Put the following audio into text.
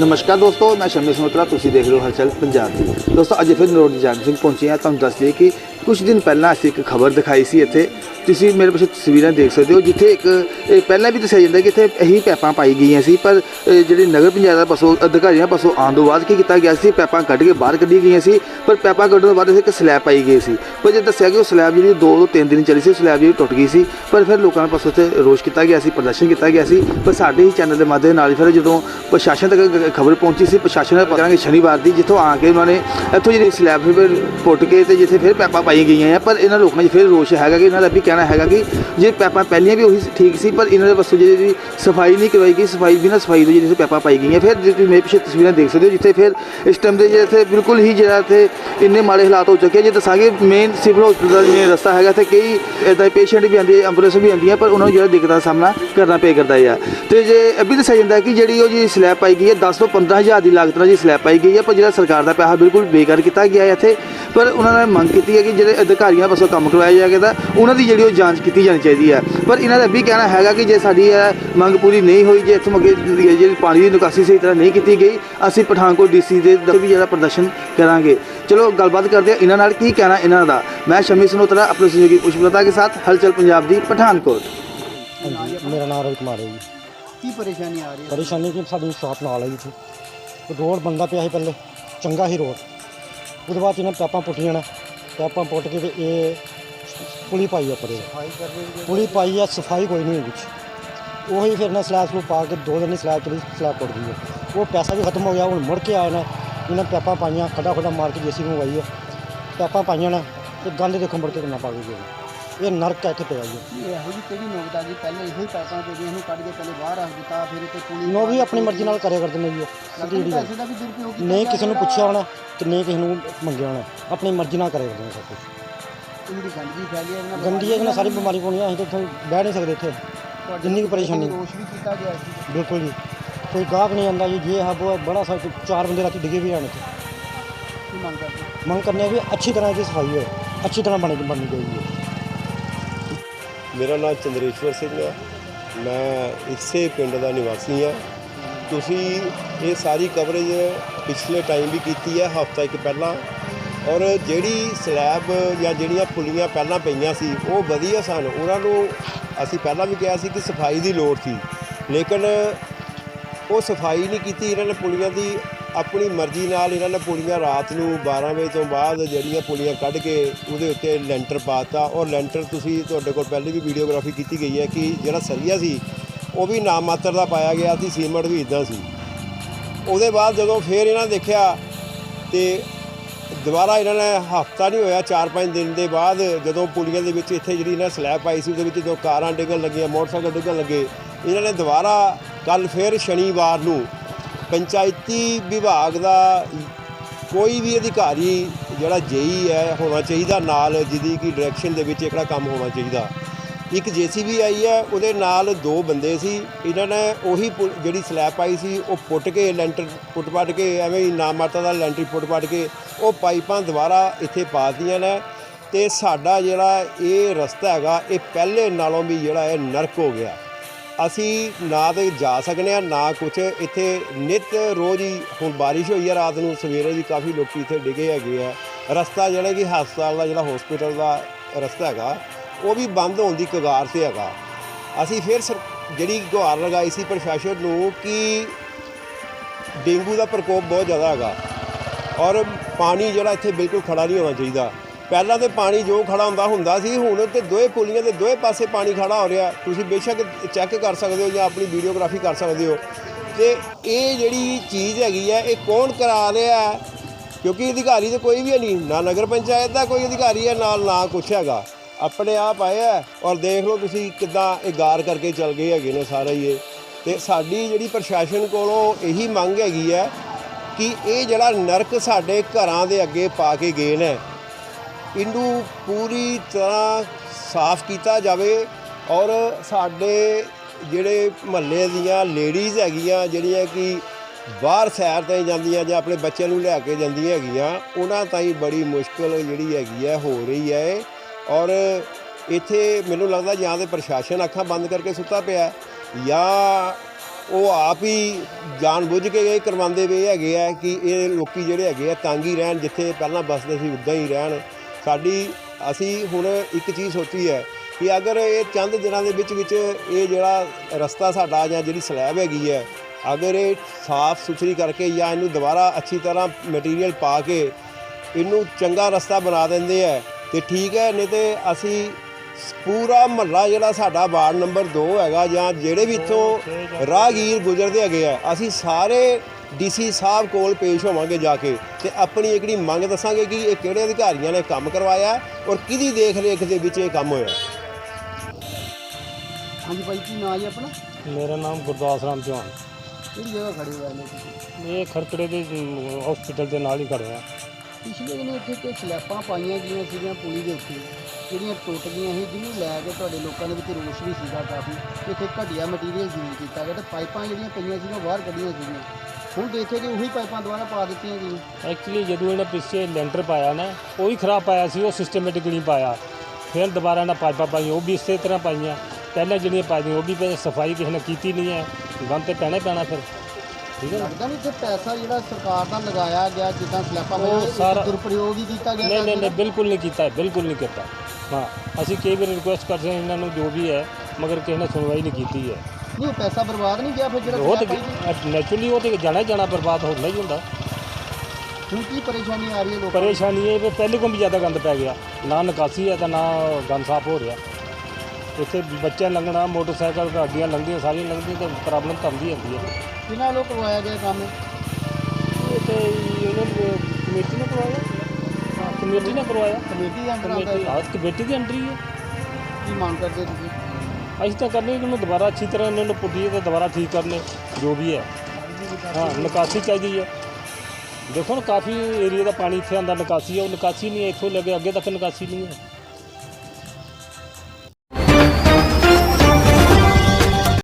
ਨਮਸਕਾਰ ਦੋਸਤੋ, ਮੈਂ ਸ਼ਮੀ ਸਮੋਤਰਾ ਤੁਸੀਂ ਦੇਖ ਰਹੇ ਹੋ ਹਲਚਲ ਪੰਜਾਬ ਦੀ ਦੋਸਤੋ, ਅੱਜ ਫਿਰ ਨਰੋਡ ਜਾਨ ਸਿੰਘ ਪਹੁੰਚੇ ਹਾਂ। ਤੁਹਾਨੂੰ ਦੱਸ ਦਈਏ ਕਿ ਕੁਝ ਦਿਨ ਪਹਿਲਾਂ ਅਸੀਂ ਇੱਕ ਖਬਰ ਦਿਖਾਈ ਸੀ ਇੱਥੇ। ਤੁਸੀਂ ਮੇਰੇ ਪਿੱਛੇ ਤਸਵੀਰਾਂ ਦੇਖ ਸਕਦੇ ਹੋ, ਜਿੱਥੇ ਇੱਕ, ਇਹ ਪਹਿਲਾਂ ਵੀ ਦੱਸਿਆ ਜਾਂਦਾ ਕਿ ਇੱਥੇ ਇਹੀ ਪੈਪਾਂ ਪਾਈ ਗਈਆਂ ਸੀ, ਪਰ, ਇਹ ਜਿਹੜੇ ਨਗਰ ਪੰਚਾਇਤ ਦਾ ਪਾਸੋਂ, ਅਧਿਕਾਰੀਆਂ ਪਾਸੋਂ ਆਉਣ ਤੋਂ ਬਾਅਦ ਕੀ ਕੀਤਾ ਗਿਆ ਸੀ, ਪੈਪਾਂ ਕੱਢ ਕੇ ਬਾਹਰ ਕੱਢੀ ਗਈਆਂ ਸੀ, ਪਰ ਪੈਪਾਂ ਕੱਢਣ ਤੋਂ ਬਾਅਦ ਇੱਥੇ ਇੱਕ ਸਲੈਬ ਪਾਈ ਗਈ ਸੀ। ਪਰ ਜੇ ਦੱਸਿਆ ਕਿ ਉਹ ਸਲੈਬ ਜਿਹੜੀ ਦੋ ਤੋਂ ਤਿੰਨ ਦਿਨ ਚੱਲੀ ਸੀ ਸਲੈਬ ਜਿਹੜੀ ਟੁੱਟ ਗਈ ਸੀ, ਪਰ ਫਿਰ ਲੋਕਾਂ ਦੇ ਪਾਸੋਂ ਇੱਥੇ ਰੋਸ਼ ਕੀਤਾ ਗਿਆ ਸੀ, ਪ੍ਰਦਰਸ਼ਨ ਕੀਤਾ ਗਿਆ ਸੀ, ਪਰ ਸਾਡੇ ਹੀ ਚੈਨਲ ਦੇ ਮਾਧਿਅਮ ਨਾਲ ਫਿਰ ਜਦੋਂ ਪ੍ਰਸ਼ਾਸਨ ਤੱਕ ਖਬਰ ਪਹੁੰਚੀ ਸੀ, ਪ੍ਰਸ਼ਾਸਨ ਨੇ ਕਰਾਂਗੇ ਸ਼ਨੀਵਾਰ ਦੀ, ਜਿੱਥੋਂ ਆ ਕੇ ਉਹਨਾਂ ਨੇ ਇੱਥੋਂ ਜਿਹੜੀ ਸਲੈਬ ਫਿਰ ਪੁੱਟ ਕੇ ਤੇ ਜਿੱਥੇ ਫਿਰ ਪੈਪਾਂ ਪਾਈ ਗਈਆਂ ਆ, ਪਰ ਇਹਨਾਂ ਲੋਕਾਂ 'ਚ ਫਿਰ ਰੋਸ਼ ਹੈਗਾ ਕਿ ਇਹਨਾਂ ਦਾ ਵੀ ਕਹਿਣਾ ਹੈਗਾ ਕਿ ਜੇ ਪੈਪਾਂ ਪਹਿਲੀਆਂ ਵੀ ਉਹੀ ਠੀਕ ਸੀ, ਪਰ ਇਹਨਾਂ ਦੇ ਵੱਲੋਂ ਜਿਹੜੀ ਸਫ਼ਾਈ ਨਹੀਂ ਕਰਵਾਈ ਗਈ, ਸਫ਼ਾਈ ਬਿਨਾਂ ਸਫ਼ਾਈ ਤੋਂ ਜਿਹੜੀ ਪੈਪਾਂ ਪਾਈ ਗਈਆਂ, ਫਿਰ ਜੇ ਤੁਸੀਂ ਮੇਰੇ ਪਿੱਛੇ ਤਸਵੀਰਾਂ ਦੇਖ ਸਕਦੇ ਹੋ, ਜਿੱਥੇ ਫਿਰ ਇਸ ਟਾਈਮ ਦੇ ਜਿਹੜੇ ਇੱਥੇ ਬਿਲਕੁਲ ਹੀ ਜਿਹੜਾ ਇੱਥੇ ਇੰਨੇ ਮਾੜੇ ਹਾਲਾਤ ਹੋ ਚੁੱਕੇ ਆ। ਜੇ ਦੱਸਾਂਗੇ ਮੇਨ ਸਿਵਲ ਹਸਪੀਟਲ ਦਾ ਮੇਨ ਰਸਤਾ ਹੈਗਾ, ਇੱਥੇ ਕਈ ਇਦਾਂ ਪੇਸ਼ੈਂਟ ਵੀ ਆਉਂਦੇ ਐਂਬੂਲੈਂਸ ਵੀ ਆਉਂਦੀਆਂ, ਪਰ ਉਹਨਾਂ ਨੂੰ ਜਿਹੜਾ ਦਿੱਕਤ ਦਾ ਸਾਹਮਣਾ ਕਰਨਾ ਪਏ ਕਰਦਾ ਆ ਤੇ ਜੇ ਇਹ ਵੀ ਦੱਸਿਆ ਜਾਂਦਾ ਕਿ ਜਿਹੜੀ ਉਹ ਜੀ ਸਲੈਬ ਪਾਈ ਗਈ ਹੈ 10 ਤੋਂ 15000 ਦੀ ਲਾਗਤ ਨਾਲ ਜੀ ਸਲੈਬ ਪਾਈ ਗਈ ਹੈ, ਪਰ ਜਿਹੜਾ ਸਰਕਾਰ ਦਾ ਪੈਸਾ ਬਿਲਕੁਲ ਬੇਕਾਰ ਕੀਤਾ ਗਿਆ ਹੈ ਇੱਥੇ, ਪਰ ਉਹਨਾਂ ਨੇ ਮੰਗ ਕੀਤੀ ਹੈ ਕਿ ਜਿਹੜੇ ਅਧਿਕਾਰੀਆਂ ਪਾਸੋਂ ਕੰਮ ਕਰਵਾਇਆ ਜਾਏਗਾ ਉਹਨਾਂ ਦੀ ਜਿਹੜੀ ਉਹ ਜਾਂਚ ਕੀਤੀ ਜਾਣੀ ਚਾਹੀਦੀ ਹੈ। ਪਰ ਇਹਨਾਂ ਦਾ ਵੀ ਕਹਿਣਾ ਹੈਗਾ ਕਿ ਜੇ ਸਾਡੀ ਇਹ ਮੰਗ ਪੂਰੀ ਨਹੀਂ ਹੋਈ ਜੇ ਇੱਥੋਂ ਅੱਗੇ ਜਿਹੜੀ ਪਾਣੀ ਦੀ ਨਿਕਾਸੀ ਸਹੀ ਤਰ੍ਹਾਂ ਨਹੀਂ ਕੀਤੀ ਗਈ ਅਸੀਂ ਪਠਾਨਕੋਟ ਡੀਸੀ ਦੇ ਦਫ਼ਤਰ ਵੀ ਜਿਹੜਾ ਪ੍ਰਦਰਸ਼ਨ ਕਰਾਂਗੇ। ਚਲੋ ਗੱਲਬਾਤ ਕਰਦੇ ਹਾਂ ਇਹਨਾਂ ਨਾਲ ਕੀ ਕਹਿਣਾ ਇਹਨਾਂ ਦਾ? ਮੈਂ ਸ਼ਮੀ ਸਨੋਤਰਾ ਆਪਣੇ ਸਹਿਯੋਗੀ ਪੁਸ਼ਪਲਤਾ ਕੇ ਸਾਥ ਹਲਚਲ ਪੰਜਾਬ ਦੀ ਪਠਾਨਕੋਟ। ਹਾਂਜੀ ਮੇਰਾ ਨਾਮ ਰਵੀ ਕੁਮਾਰ ਹੈ ਜੀ। ਕੀ ਪਰੇਸ਼ਾਨੀ ਆ ਰਹੀ ਹੈ? ਪਰੇਸ਼ਾਨੀ ਕਿ ਸਾਡੀ ਸ਼ਾਪ ਨਾਲ ਹੈ ਜੀ ਇੱਥੇ। ਰੋਡ ਬੰਦਾ ਪਿਆ ਸੀ ਪਹਿਲੇ ਚੰਗਾ ਹੀ ਰੋਡ। ਉਹਦੇ ਬਾਅਦ ਇਹਨਾਂ ਪੈਪਾਂ ਪੁੱਟੀਆਂ ਨਾ। ਪੈਪਾਂ ਪੁੱਟ ਕੇ ਤੇ ਇਹ ਪੁਲੀ ਪਾਈ ਆ ਪਰੇ ਪੁਲੀ ਪਾਈ ਆ ਸਫ਼ਾਈ ਕੋਈ ਨਹੀਂ ਹੋਈ ਵਿੱਚ। ਉਹੀ ਫਿਰ ਨਾ ਸਲੈਬ ਨੂੰ ਪਾ ਕੇ ਦੋ ਦਿਨ ਹੀ ਸਲੈਬ ਚਲੀ ਸਲੈਬ ਟੁੱਟ ਗਈ ਉਹ ਪੈਸਾ ਵੀ ਖਤਮ ਹੋ ਗਿਆ ਹੁਣ ਮੁੜ ਕੇ ਆਇਆ ਨਾ ਇਹਨਾਂ ਪੈਪਾਂ ਪਾਈਆਂ ਖੱਡਾ ਖੱਡਾ ਮਾਰ ਕੇ ਜੇਸੀ ਨੂੰ ਆਈ ਹੈ ਪੈਪਾਂ ਪਾਈਆਂ ਨਾ ਤੇ ਗੰਦ ਦੇਖੋ ਮੁੜ ਕੇ ਕਿੰਨਾ ਪਾ ਗਏ। ਇਹ ਨਰਕ ਹੈ ਇੱਥੇ ਪਿਆ ਜੀ। ਇਹ ਜਿਹੀ ਕਿਹੜੀ ਨੌਬਤ ਆ ਗਈ ਪਹਿਲੇ ਇਹੋ ਹੀ ਪਾਈਪਾਂ ਤੇ ਇਹਨੂੰ ਕੱਢ ਕੇ ਪਹਿਲੇ ਬਾਹਰ ਰੱਖ ਦਿੱਤਾ ਫਿਰ ਉੱਤੇ ਪੁਲੀ ਨੋ ਵੀ ਆਪਣੀ ਮਰਜ਼ੀ ਨਾਲ ਕਰਿਆ ਕਰਦੇ ਨੇ ਜੀ ਪੈਸੇ ਦਾ ਨਹੀਂ ਜਾ ਕਿਸੇ ਨੂੰ। ਪੁੱਛਿਆ ਹੋਣਾ ਤੇ ਨਹੀਂ ਕਿਸੇ ਨੂੰ ਮੰਗਿਆ ਹੋਣਾ। ਆਪਣੀ ਮਰਜ਼ੀ ਨਾਲ ਕਰਿਆ ਕਰਦੇ ਨੇ ਸਭ ਕੁਝ ਇਹ ਜਿਹੜੀ ਗੰਦਗੀ ਫੈਲੀ ਹੈ ਇਹਦੇ ਨਾਲ ਗੰਦੀ ਇਹਦੇ ਨਾਲ ਸਾਰੀ ਬਿਮਾਰੀ ਪਾਉਣੀ ਅਸੀਂ ਤਾਂ ਇੱਥੇ ਬਹਿ ਨਹੀਂ ਸਕਦੇ ਇੱਥੇ। ਜਿੰਨੀ ਕੁ ਪਰੇਸ਼ਾਨੀ। ਰੋਸ਼ ਵੀ ਕੀਤਾ ਗਿਆ ਸੀ? ਬਿਲਕੁਲ ਜੀ। ਕੋਈ ਗਾਹਕ ਨਹੀਂ ਆਉਂਦਾ ਜੀ ਜੇ ਹਾਂ ਬਹੁਤ ਬੜਾ ਸਾ ਚਾਰ ਬੰਦੇ ਰਾਤੀ ਡਿੱਗੇ ਵੀ ਆਣ ਇੱਥੇ। ਕੀ ਮੰਗ ਕਰਦੇ ਮੰਗ ਕਰਨੇ ਆ ਵੀ ਅੱਛੀ ਤਰ੍ਹਾਂ ਦੀ ਸਫ਼ਾਈ ਹੋਏ ਅੱਛੀ ਤਰ੍ਹਾਂ ਬਣੀ ਬਣਨੀ ਚਾਹੀਦੀ ਹੈ ਮੇਰਾ ਨਾਮ ਚੰਦਰੇਸ਼ਵਰ ਸਿੰਘ ਹੈ। ਮੈਂ ਇਸੇ ਪਿੰਡ ਦਾ ਨਿਵਾਸੀ ਹਾਂ। ਤੁਸੀਂ ਇਹ ਸਾਰੀ ਕਵਰੇਜ ਪਿਛਲੇ ਟਾਈਮ ਵੀ ਕੀਤੀ ਹੈ ਹਫਤਾ ਇੱਕ ਪਹਿਲਾਂ। ਔਰ ਜਿਹੜੀ ਸਲੈਬ ਜਾਂ ਜਿਹੜੀਆਂ ਪੁਲੀਆਂ ਪਹਿਲਾਂ ਪਈਆਂ ਸੀ, ਉਹ ਵਧੀਆ ਸਨ। ਉਹਨਾਂ ਨੂੰ ਅਸੀਂ ਪਹਿਲਾਂ ਵੀ ਕਿਹਾ ਸੀ ਕਿ ਸਫ਼ਾਈ ਦੀ ਲੋੜ ਸੀ। ਲੇਕਿਨ ਉਹ ਸਫ਼ਾਈ ਨਹੀਂ ਕੀਤੀ, ਇਹਨਾਂ ਨੇ ਪੁਲੀਆਂ ਦੀ ਆਪਣੀ ਮਰਜ਼ੀ ਨਾਲ ਇਹਨਾਂ ਨੇ ਪੁਲੀਆਂ ਰਾਤ ਨੂੰ 12 ਵਜੇ ਤੋਂ ਬਾਅਦ ਜਿਹੜੀਆਂ ਪੁਲੀਆਂ ਕੱਢ ਕੇ ਉਹਦੇ ਉੱਤੇ ਲੈਂਟਰ ਪਾਤਾ। ਔਰ ਲੈਂਟਰ ਤੁਸੀਂ ਤੁਹਾਡੇ ਕੋਲ ਪਹਿਲੇ ਵੀ ਵੀਡੀਓਗ੍ਰਾਫੀ ਕੀਤੀ ਗਈ ਹੈ ਕਿ ਜਿਹੜਾ ਸਰੀਆ ਸੀ, ਉਹ ਵੀ ਨਾਮ ਮਾਤਰ ਦਾ ਪਾਇਆ ਗਿਆ ਸੀ, ਸੀਮਟ ਵੀ ਇਦਾਂ ਸੀ। ਉਹਦੇ ਬਾਅਦ ਜਦੋਂ ਫੇਰ ਇਹਨਾਂ ਦੇਖਿਆ ਤੇ ਦੁਬਾਰਾ ਇਹਨਾਂ ਨੇ ਹਫਤਾ ਨਹੀਂ ਹੋਇਆ 4-5 ਦਿਨ ਦੇ ਬਾਅਦ ਜਦੋਂ ਪੁਲੀਆਂ ਦੇ ਵਿੱਚ ਇੱਥੇ ਜਿਹੜੀ ਇਹਨਾਂ ਸਲੈਬ ਪਾਈ ਸੀ, ਉਹਦੇ ਵਿੱਚ ਜਦੋਂ ਕਾਰਾਂ ਡਿੱਗਣ ਲੱਗੀਆਂ, ਮੋਟਰਸਾਈਕਲ ਡਿੱਗਣ ਲੱਗੇ, ਇਹਨਾਂ ਨੇ ਦੁਬਾਰਾ ਕੱਲ ਫੇਰ ਸ਼ਨੀਵਾਰ ਨੂੰ ਪੰਚਾਇਤੀ ਵਿਭਾਗ ਦਾ ਕੋਈ ਵੀ ਅਧਿਕਾਰੀ ਜਿਹੜਾ ਜੇਈ ਹੈ ਹੋਣਾ ਚਾਹੀਦਾ ਨਾਲ ਜਿਹਦੀ ਕੀ ਡਾਇਰੈਕਸ਼ਨ ਦੇ ਵਿੱਚ ਇਕੜਾ ਕੰਮ ਹੋਣਾ ਚਾਹੀਦਾ। ਇੱਕ ਜੀਸੀਬੀ ਆਈ ਹੈ, ਉਹਦੇ ਨਾਲ ਦੋ ਬੰਦੇ ਸੀ। ਇਹਨਾਂ ਨੇ ਉਹੀ ਪੁ, ਜਿਹੜੀ ਸਲੈਬ ਪਾਈ ਸੀ, ਉਹ ਪੁੱਟ ਕੇ ਲੈਂਟਰ ਪੁੱਟ ਪੱਟ ਕੇ, ਐਵੇਂ ਹੀ ਨਾ ਮਾਤਾ ਦਾ ਲੈਂਟਰ ਪੁੱਟ ਪੱਟ ਕੇ, ਉਹ ਪਾਈਪਾਂ ਦੁਬਾਰਾ ਇੱਥੇ ਪਾਤੀਆਂ ਨੇ। ਤੇ ਸਾਡਾ ਜਿਹੜਾ ਇਹ ਰਸਤਾ ਹੈਗਾ, ਇਹ ਪਹਿਲੇ ਨਾਲੋਂ ਵੀ ਜਿਹੜਾ ਹੈ ਨਰਕ ਹੋ ਗਿਆ। ਅਸੀਂ ਨਾ ਤੇ ਜਾ ਸਕਨੇ ਆ, ਨਾ ਕੁਛ। ਇੱਥੇ ਨਿਤ ਰੋਜ਼ ਹੀ ਹੁਣ ਬਾਰਿਸ਼ ਹੋਈ ਹੈ, ਰਾਤ ਨੂੰ ਸਵੇਰੇ ਜੀ ਕਾਫੀ ਲੋਕੀ ਇੱਥੇ ਡਿੱਗੇ ਹੈਗੇ ਆ। ਰਸਤਾ ਜਿਹੜਾ ਕਿ ਹਸਪਤਾਲ ਦਾ, ਜਿਹੜਾ ਹਸਪੀਟਲ ਦਾ ਰਸਤਾ ਹੈਗਾ ਉਹ ਵੀ ਬੰਦ ਹੋਣ ਦੀ ਕਗਾਰ ਤੇ ਹੈਗਾ। ਅਸੀਂ ਫਿਰ ਸਰ- ਜਿਹੜੀ ਗੁਹਾਰ ਲਗਾਈ ਸੀ ਪ੍ਰਸ਼ਾਸਨ ਨੂੰ ਕਿ ਡੇਂਗੂ ਦਾ ਪ੍ਰਕੋਪ ਬਹੁਤ ਜ਼ਿਆਦਾ ਹੈਗਾ ਔਰ ਪਾਣੀ ਜਿਹੜਾ ਇੱਥੇ ਬਿਲਕੁਲ ਖੜਾ ਨਹੀਂ ਹੋਣਾ ਚਾਹੀਦਾ। ਪਹਿਲਾਂ ਤੇ ਪਾਣੀ ਜੋ ਖੜਾ ਹੁੰਦਾ ਹੁੰਦਾ ਸੀ, ਹੁਣ ਤੇ ਦੋਏ ਪੁਲੀਆਂ ਦੇ ਦੋਏ ਪਾਸੇ ਪਾਣੀ ਖੜਾ ਹੋ ਰਿਹਾ। ਤੁਸੀਂ ਬੇਸ਼ੱਕ ਚੈੱਕ ਕਰ ਸਕਦੇ ਹੋ ਜਾਂ ਆਪਣੀ ਵੀਡੀਓਗ੍ਰਾਫੀ ਕਰ ਸਕਦੇ ਹੋ। ਤੇ ਇਹ ਜਿਹੜੀ ਚੀਜ਼ ਹੈਗੀ ਹੈ, ਇਹ ਕੌਣ ਕਰਾ ਰਿਹਾ ਕਿਉਂਕਿ ਅਧਿਕਾਰੀ ਤੇ ਕੋਈ ਵੀ ਹੈ ਨਹੀਂ। ਨਾ ਨਗਰ ਪੰਚਾਇਤ ਦਾ ਕੋਈ ਅਧਿਕਾਰੀ ਹੈ ਨਾਲ ਨਾ ਕੁਛ ਹੈਗਾ। ਆਪਣੇ ਆਪ ਆਏ ਆ ਔਰ ਦੇਖ ਲਓ ਤੁਸੀਂ ਕਿੱਦਾਂ ਇਹ ਗਾਰ ਕਰਕੇ ਚੱਲ ਗਏ ਹੈਗੇ ਨੇ ਸਾਰੇ ਹੀ ਇਹ। ਤੇ ਸਾਡੀ ਜਿਹੜੀ ਪ੍ਰਸ਼ਾਸਨ ਕੋਲੋਂ ਇਹੀ ਮੰਗ ਹੈਗੀ ਹੈ ਕਿ ਇਹ ਜਿਹੜਾ ਨਰਕ ਸਾਡੇ ਘਰਾਂ ਦੇ ਅੱਗੇ ਪਾ ਕੇ ਗਏ ਨੇ, ਇਹਨੂੰ ਪੂਰੀ ਤਰ੍ਹਾਂ ਸਾਫ਼ ਕੀਤਾ ਜਾਵੇ ਔਰ ਸਾਡੇ ਜਿਹੜੇ ਮਹੱਲੇ ਦੀਆਂ ਲੇਡੀਜ਼ ਹੈਗੀਆਂ ਜਿਹੜੀਆਂ ਕਿ ਬਾਹਰ ਸੈਰ ਤੇ ਜਾਂਦੀਆਂ ਜਾਂ ਆਪਣੇ ਬੱਚਿਆਂ ਨੂੰ ਲੈ ਕੇ ਜਾਂਦੀਆਂ ਹੈਗੀਆਂ, ਉਹਨਾਂ ਤਾਈਂ ਬੜੀ ਮੁਸ਼ਕਲ ਜਿਹੜੀ ਹੈਗੀ ਹੈ, ਹੋ ਰਹੀ ਹੈ ਔਰ ਇੱਥੇ ਮੈਨੂੰ ਲੱਗਦਾ ਜਾਂ ਤੇ ਪ੍ਰਸ਼ਾਸਨ ਅੱਖਾਂ ਬੰਦ ਕਰਕੇ ਸੁੱਤਾ ਪਿਆ ਜਾਂ ਉਹ ਆਪ ਹੀ ਜਾਣਬੁੱਝ ਕੇ ਇਹ ਕਰਵਾਉਂਦੇ ਪਏ ਹੈਗੇ ਆ ਕਿ ਇਹ ਲੋਕੀ ਜਿਹੜੇ ਹੈਗੇ ਆ ਤੰਗ ਹੀ ਰਹਿਣ, ਜਿੱਥੇ ਪਹਿਲਾਂ ਬਸਦੇ ਸੀ ਉੱਦਾਂ ਹੀ ਰਹਿਣ। ਸਾਡੀ, ਅਸੀਂ ਹੁਣ ਇੱਕ ਚੀਜ਼ ਸੋਚੀ ਹੈ ਕਿ ਅਗਰ ਇਹ ਚੰਦ ਦਿਨਾਂ ਦੇ ਵਿੱਚ ਵਿੱਚ ਇਹ ਜਿਹੜਾ ਰਸਤਾ ਸਾਡਾ ਜਾਂ ਜਿਹੜੀ ਸਲੈਬ ਹੈਗੀ ਹੈ, ਅਗਰ ਇਹ ਸਾਫ਼ ਸੁਥਰੀ ਕਰਕੇ ਜਾਂ ਇਹਨੂੰ ਦੁਬਾਰਾ ਅੱਛੀ ਤਰ੍ਹਾਂ ਮਟੀਰੀਅਲ ਪਾ ਕੇ ਇਹਨੂੰ ਚੰਗਾ ਰਸਤਾ ਬਣਾ ਦਿੰਦੇ ਆ ਤੇ ਠੀਕ ਹੈ ਨਹੀਂ ਤੇ ਅਸੀਂ ਪੂਰਾ ਮਹੱਲਾ ਜਿਹੜਾ ਸਾਡਾ ਵਾਰਡ ਨੰਬਰ 2 ਹੈਗਾ ਜਾਂ ਜਿਹੜੇ ਵੀ ਇੱਥੋਂ ਰਾਹਗੀਰ ਗੁਜ਼ਰਦੇ ਹੈਗੇ ਆ ਅਸੀਂ ਸਾਰੇ ਡੀਸੀ ਸਾਹਿਬ ਕੋਲ ਪੇਸ਼ ਹੋਵਾਂਗੇ ਜਾ ਕੇ ਤੇ ਆਪਣੀ ਇਕੜੀ ਮੰਗ ਦੱਸਾਂਗੇ ਕਿ ਇਹ ਕਿਹੜੇ ਅਧਿਕਾਰੀਆਂ ਨੇ ਕੰਮ ਕਰਵਾਇਆ ਔਰ ਕਿਹਦੀ ਦੇਖ ਰੇਖ ਦੇ ਵਿੱਚ ਇਹ ਕੰਮ ਹੋਇਆ। ਹਾਂਜੀ ਭਾਈ ਕੀ ਨਾਂ ਜੀ ਆਪਣਾ? ਮੇਰਾ ਨਾਮ ਗੁਰਦਾਸ ਰਾਮ ਚੌਹਾਨ। ਕਿਹੜੀ ਜਗ੍ਹਾ ਖੜੇ ਹੋਏ ਨੇ ਤੁਸੀਂ ਇਹ ਖਰਕੜੇ ਦੇ ਹਸਪੀਟਲ ਦੇ ਨਾਲ ਹੀ ਖੜੇ ਆ। ਪਿਛਲੇ ਦਿਨ ਇੱਥੇ ਤੇ ਸਲੈਪਾਂ ਪਾਈਆਂ ਗਈਆਂ ਸੀਗੀਆਂ ਪੁਲੀ ਦੇ ਉੱਤੇ, ਜਿਹੜੀਆਂ ਟੁੱਟ ਗਈਆਂ ਸੀ, ਜਿਹਨੂੰ ਲੈ ਕੇ ਤੁਹਾਡੇ ਲੋਕਾਂ ਦੇ ਵਿੱਚ ਰੋਸ਼ ਵੀ ਸੀਗਾ ਕਾਫੀ, ਕਿ ਇੱਥੇ ਘਟੀਆ ਮਟੀਰੀਅਲ ਯੂਜ਼ ਕੀਤਾ ਗਿਆ ਤੇ ਪਾਈਪਾਂ ਜਿਹੜੀਆਂ ਪਈਆਂ ਸੀਗੀਆਂ ਬਾਹਰ ਕੱਢੀਆਂ ਸੀਗੀਆਂ। ਹੁਣ ਦੇਖਿਆ ਕਿ ਉਹੀ ਪਾਈਪਾਂ ਦੁਬਾਰਾ ਪਾ ਦਿੱਤੀਆਂ ਗਈਆਂ। ਐਕਚੁਅਲੀ ਜਦੋਂ ਇਹਨਾਂ ਪਿੱਛੇ ਲੈਂਟਰ ਪਾਇਆ ਨਾ, ਉਹ ਹੀ ਖਰਾਬ ਪਾਇਆ ਸੀ, ਉਹ ਸਿਸਟਮੈਟਿਕਲੀ ਪਾਇਆ। ਫਿਰ ਦੁਬਾਰਾ ਇਹਨਾਂ ਪਾਈਪਾਂ ਪਾਈਆਂ, ਉਹ ਵੀ ਇਸੇ ਤਰ੍ਹਾਂ ਪਾਈਆਂ। ਪਹਿਲਾਂ ਜਿਹੜੀਆਂ ਪਾਈਆਂ, ਉਹ ਵੀ ਸਫ਼ਾਈ ਕਿਸੇ ਨੇ ਕੀਤੀ ਨਹੀਂ ਹੈ। ਗੰਦ ਤੇ ਪੈਣਾ ਹੀ ਪੈਣਾ ਫਿਰ। ਠੀਕ ਹੈ ਨਾ? ਲੱਗਦਾ ਨਹੀਂ ਇੱਥੇ ਪੈਸਾ ਜਿਹੜਾ ਸਰਕਾਰ ਦਾ ਲਗਾਇਆ ਗਿਆ ਜਿੱਦਾਂ ਸਲੈਪਾਂ ਉਹ ਸਾਰਾ- ਦੁਰਪ੍ਰਯੋਗ ਹੀ ਕੀਤਾ ਗਿਆ ਨਹੀਂ ਨਹੀਂ ਨਹੀਂ। ਬਿਲਕੁਲ ਨਹੀਂ ਕੀਤਾ ਬਿਲਕੁਲ ਨਹੀਂ ਕੀਤਾ। ਹਾਂ ਅਸੀਂ ਕਈ ਵਾਰ ਰਿਕੁਐਸਟ ਕਰਦੇ ਹਾਂ ਇਹਨਾਂ ਨੂੰ ਜੋ ਵੀ ਹੈ ਮਗਰ ਕਿਸੇ ਨੇ ਸੁਣਵਾਈ ਨਹੀਂ ਕੀਤੀ ਹੈ। ਨਹੀਂ ਉਹ ਪੈਸਾ ਬਰਬਾਦ ਨਹੀਂ ਗਿਆ ਫਿਰ ਜਿਹੜਾ ਉਹ ਸਲੈਪਾਂ ਤੇ ਨੈਚੁਰਲੀ ਉਹ ਤੇ ਜਾਣਾ ਹੀ ਜਾਣਾ ਬਰਬਾਦ ਹੋਣਾ ਹੀ ਹੁੰਦਾ। ਹੁਣ ਕੀ ਪਰੇਸ਼ਾਨੀ ਆ ਰਹੀ ਹੈ ਲੋਕਾਂ ਨੂੰ? ਪਰੇਸ਼ਾਨੀ ਇਹ ਵੀ ਪਹਿਲੇ ਕੋਲ ਵੀ ਜ਼ਿਆਦਾ ਗੰਦ ਪੈ ਗਿਆ। ਨਾ ਨਿਕਾਸੀ ਹੈ ਤਾਂ ਨਾ ਗੰਦ ਸਾਫ਼ ਹੋ ਰਿਹਾ। ਇੱਥੇ ਬੱਚਿਆਂ ਲੰਘਣਾ ਮੋਟਰਸਾਈਕਲ ਗੱਡੀਆਂ ਲੰਘਦੀਆਂ ਸਾਰੀਆਂ ਲੰਘਦੀਆਂ ਤੇ ਪ੍ਰੋਬਲਮ ਤਾਂ ਆਉਂਦੀ ਹੁੰਦੀ ਹੈ ਕਿਹਨਾਂ ਲੋਕ ਕਰਵਾਇਆ ਗਿਆ ਕੰਮ? ਇਹ ਤੇ ਉਹਨਾਂ ਨੂੰ ਕਮੇਟੀ ਨੇ ਕਰਵਾਇਆ। ਹਾਂ। ਕਮੇਟੀ ਨੇ ਕਰਵਾਇਆ। ਕਮੇਟੀ ਦੇ ਅੰਦਰ ਆਉਂਦਾ ਕਮੇਟੀ ਹੈ। ਹਾਂ ਕਮੇਟੀ ਦੀ ਐਂਟਰੀ ਹੈ ਕੀ ਮੰਗ ਕਰਦੇ ਤੁਸੀਂ? ਅਸੀਂ ਤਾਂ ਕਰਨੇ ਇਹਨਾਂ ਨੂੰ ਦੁਬਾਰਾ ਅੱਛੀ ਤਰ੍ਹਾਂ ਇਹਨਾਂ ਨੂੰ ਪੁੱਟੀਏ ਤੇ ਦੁਬਾਰਾ ਠੀਕ ਕਰਨੇ ਜੋ ਵੀ ਹੈ। ਹਾਂ ਨਿਕਾਸੀ ਚਾਹੀਦੀ ਹੈ ਦੇਖੋ ਨਾ ਕਾਫੀ ਏਰੀਆ ਦਾ ਪਾਣੀ ਇੱਥੇ ਆਂਦਾ ਨਿਕਾਸੀ ਹੈ ਉਹ ਨਿਕਾਸੀ ਨਹੀਂ ਹੈ ਇੱਥੋਂ ਲੈ ਕੇ ਅੱਗੇ ਤੱਕ ਨਿਕਾਸੀ ਨਹੀਂ ਹੈ।